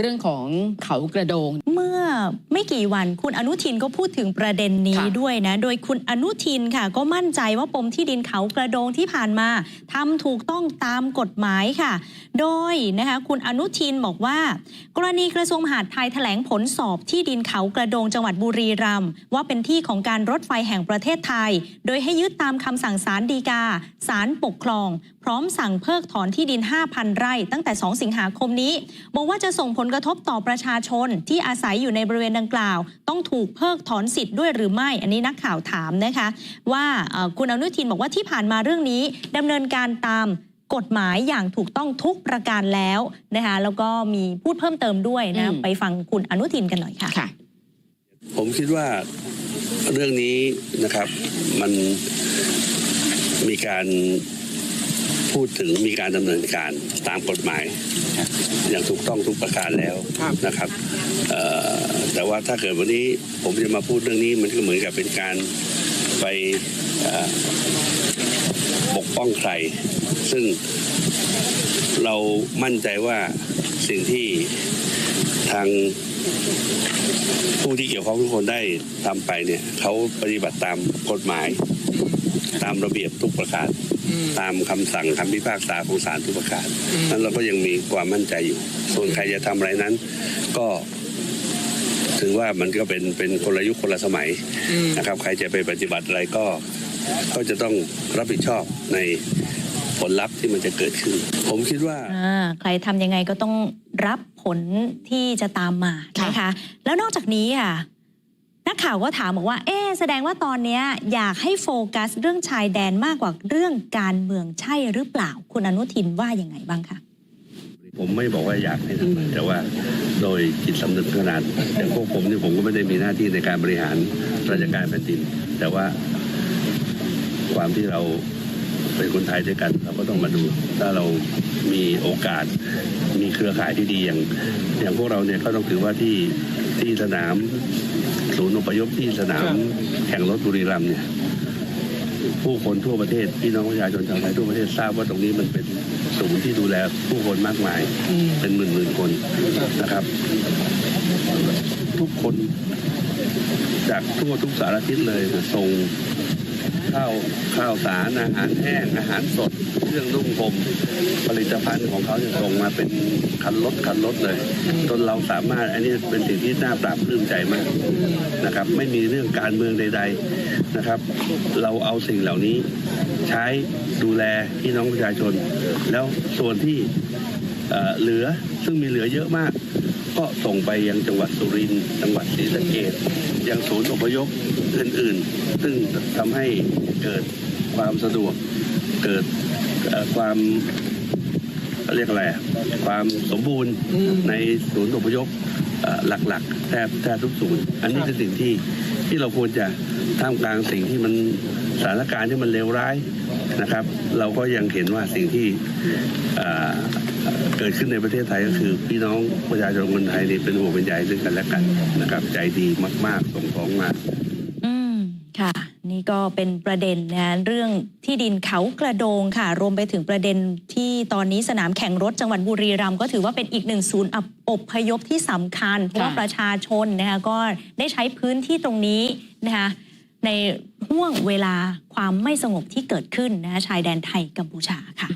เรื่องของเขากระโดง เมื่อไม่กี่วันคุณอนุทินก็พูดถึงประเด็นนี้ค่ะด้วยนะ โดยคุณอนุทินค่ะ ก็มั่นใจว่าปมที่ดินเขากระโดงที่ผ่านมาทำถูกต้องตามกฎหมายค่ะ โดยนะคะคุณอนุทินบอกว่า กรณีกระทรวงมหาดไทยแถลงผลสอบที่ดินเขากระโดงจังหวัดบุรีรัมย์ว่าเป็นที่ของการรถไฟแห่งประเทศไทย โดยให้ยึดตามคำสั่งศาลฎีกาศาลปกครอง พร้อมสั่งเพิกถอนที่ดิน 5,000 ไร่ ตั้งแต่ 2 สิงหาคมนี้ บอกว่าจะส่งผลกระทบต่อประชาชนที่อาศัยอยู่ในบริเวณดังกล่าว ต้องถูกเพิกถอนสิทธิ์ด้วยหรือไม่ อันนี้นักข่าวถามนะคะ ว่าเอ่อคุณอนุทินบอกว่าที่ผ่านมาเรื่องนี้ดำเนินการตามกฎหมายอย่างถูกต้องทุกประการแล้วนะคะแล้วก็มีพูดเพิ่มเติมด้วยนะอืมไปฟังคุณอนุทินกันหน่อยค่ะค่ะผมคิดว่าเรื่องนี้นะครับมันมีการ พูดถึงมีการดำเนินการตามกฎหมาย อย่างถูกต้องทุกประการแล้วครับนะครับเอ่อแต่ว่าถ้าเกิดวันนี้ผมจะมาพูดเรื่องนี้มันก็เหมือนกับเป็นการไปเอ่อปกป้องใคร ซึ่งเรามั่นใจว่าสิ่งที่ทางผู้ที่เกี่ยวข้องทุกคนได้ทำไปเนี่ยเขาปฏิบัติตามกฎหมาย ตามระเบียบทุกประการตามคำสั่งคำพิพากษาของศาลทุกประการอืมนั้นเราก็ยังมีความมั่นใจอยู่ ส่วนใครจะทำอะไรนั้น ก็ถือว่ามันก็เป็นเป็นคนละยุคคนละสมัยอืมนะครับ ใครจะไปปฏิบัติอะไรก็ก็จะต้องรับผิดชอบในผลลัพธ์ที่มันจะเกิดขึ้น ผมคิดว่าอ่าใครทำยังไงก็ต้องรับผลที่จะตามมาค่ะนะคะแล้วนอกจากนี้อะ นักข่าวก็ถามบอกว่า เอ๊แสดงว่าตอนนี้อยากให้โฟกัสเรื่องชายแดนมากกว่าเรื่องการเมืองใช่หรือเปล่า คุณอนุทินว่าอยังไงบ้างคะผมไม่บอกว่าอยากให้ทำแต่ว่าโดยจิตสำนึกขนาดอย่างพวกผมเนี่ยผมก็ไม่ได้มีหน้าที่ในการบริหารราชการแผ่นดิน แต่ว่าความที่เราเป็นคนไทยด้วยกัน เราก็ต้องมาดู ถ้าเรามีโอกาส มีเครือข่ายที่ดีอย่าง อย่างพวกเราเนี่ยก็ต้องถือว่าที่ที่สนาม ศูนย์อพยพที่สนามแข่งรถบุรีรัมย์เนี่ยผู้คนทั่วประเทศพี่น้องประชาชนชาวไทยทั่วประเทศทราบว่าตรงนี้มันเป็นศูนย์ที่ดูแลผู้คนมากมายอืมเป็นหมื่นหมื่นๆคนนะครับ ทุกคนจากทั่วทุกสารทิศเลยส่งข้าวข้าวสารอาหารแห้งอาหารสด เครื่องนุ่งห่มผลิตภัณฑ์ของเขาจะส่งมาเป็นคันรถคันรถเลยจนเราสามารถอันนี้เป็นสิ่งที่น่าปราบปลื้มใจมากนะครับ ไม่มีเรื่องการเมืองใด ๆนะครับ เราเอาสิ่งเหล่านี้ใช้ดูแลพี่น้องประชาชน แล้วส่วนที่เหลือซึ่งมีเหลือเยอะมาก ก็ส่งไปยังจังหวัดสุรินทร์จังหวัดศรีสะเกษยังศูนย์อพยพอื่นๆ ซึ่งทำให้เกิดความสะดวกเกิด ความเรียกอะไรอะความสมบูรณ์อืมในศูนย์อพยพเอ่อหลักๆแทบแทบทุกศูนย์ อันนี้คือสิ่งที่ที่เราควรจะท่ามกลางสิ่งที่มันสถานการณ์ที่มันเลวร้ายนะครับ เราก็ยังเห็นว่าสิ่งที่เอ่อเกิดขึ้นในประเทศไทยก็คือ พี่น้องประชาชนคนไทยนี่เป็นห่วงเป็นใยซึ่งกันและกันนะครับ ใจดีมาก ๆส่งของมาอืม ค่ะ นี่ก็เป็นประเด็นนะเรื่องที่ดินเขากระโดงค่ะ รวมไปถึงประเด็นที่ตอนนี้สนามแข่งรถจังหวัดบุรีรัมย์ก็ถือว่าเป็นอีกหนึ่งศูนย์อพยพที่สำคัญ เพราะว่าประชาชนนะคะก็ได้ใช้พื้นที่ตรงนี้นะคะในห่วงเวลาความไม่สงบที่เกิดขึ้นนะคะชายแดนไทยกัมพูชาค่ะ